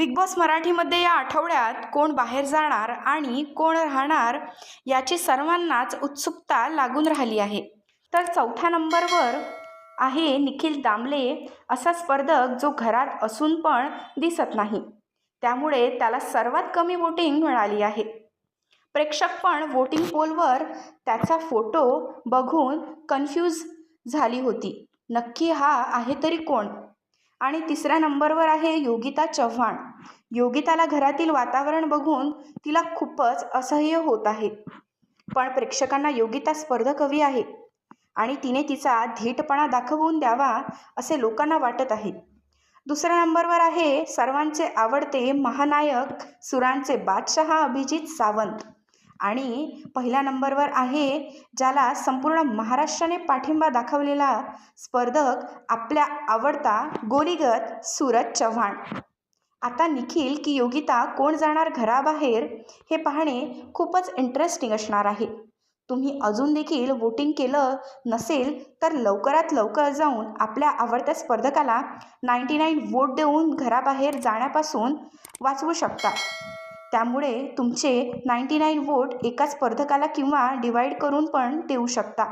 Big boss मराठीमध्ये या आठवड्यात कोण बाहेर जाणार आणि कोण राहणार याची सर्वांनाच उत्सुकता लागून राहिली आहे. तर चौथ्या नंबरवर आहे निखिल दामले असा स्पर्धक जो घरात असून पण दिसत नाही. त्यामुळे त्याला सर्वात कमी वोटिंग मिळाली आहे. प्रेक्षक पण वोटिंग पोलवर त्याचा फोटो बघून कन्फ्यूज झाली होती. नक्की हा आहे तरी कोण? आणि तिसऱ्या नंबरवर आहे योगिता चव्हाण. योगिताला घरातील वातावरण बघून तिला खूपच असह्य होत आहे. पण प्रेक्षकांना योगिता स्पर्धकवी आहे आणि तिने तिचा धीटपणा दाखवून द्यावा असे लोकांना वाटत आहे. दुसऱ्या नंबरवर आहे सर्वांचे आवडते महानायक सुरांचे बादशहा अभिजित सावंत. आणि पहिल्या नंबरवर आहे ज्याला संपूर्ण महाराष्ट्राने पाठिंबा दाखवलेला स्पर्धक आपल्या आवडता गोलीगत सूरज चव्हाण. आता निखिल की योगिता कोण जाणार घराबाहेर हे पाहणे खूपच इंटरेस्टिंग असणार आहे. तुम्ही अजून देखील वोटिंग केलं नसेल तर लवकरात लवकर जाऊन आपल्या आवडत्या स्पर्धकाला नाईंटी नाईन वोट देऊन घराबाहेर जाण्यापासून वाचवू शकता. त्यामुळे तुमचे नाईंटी नाईन वोट एका स्पर्धकाला किंवा डिवाईड करून पण देऊ शकता.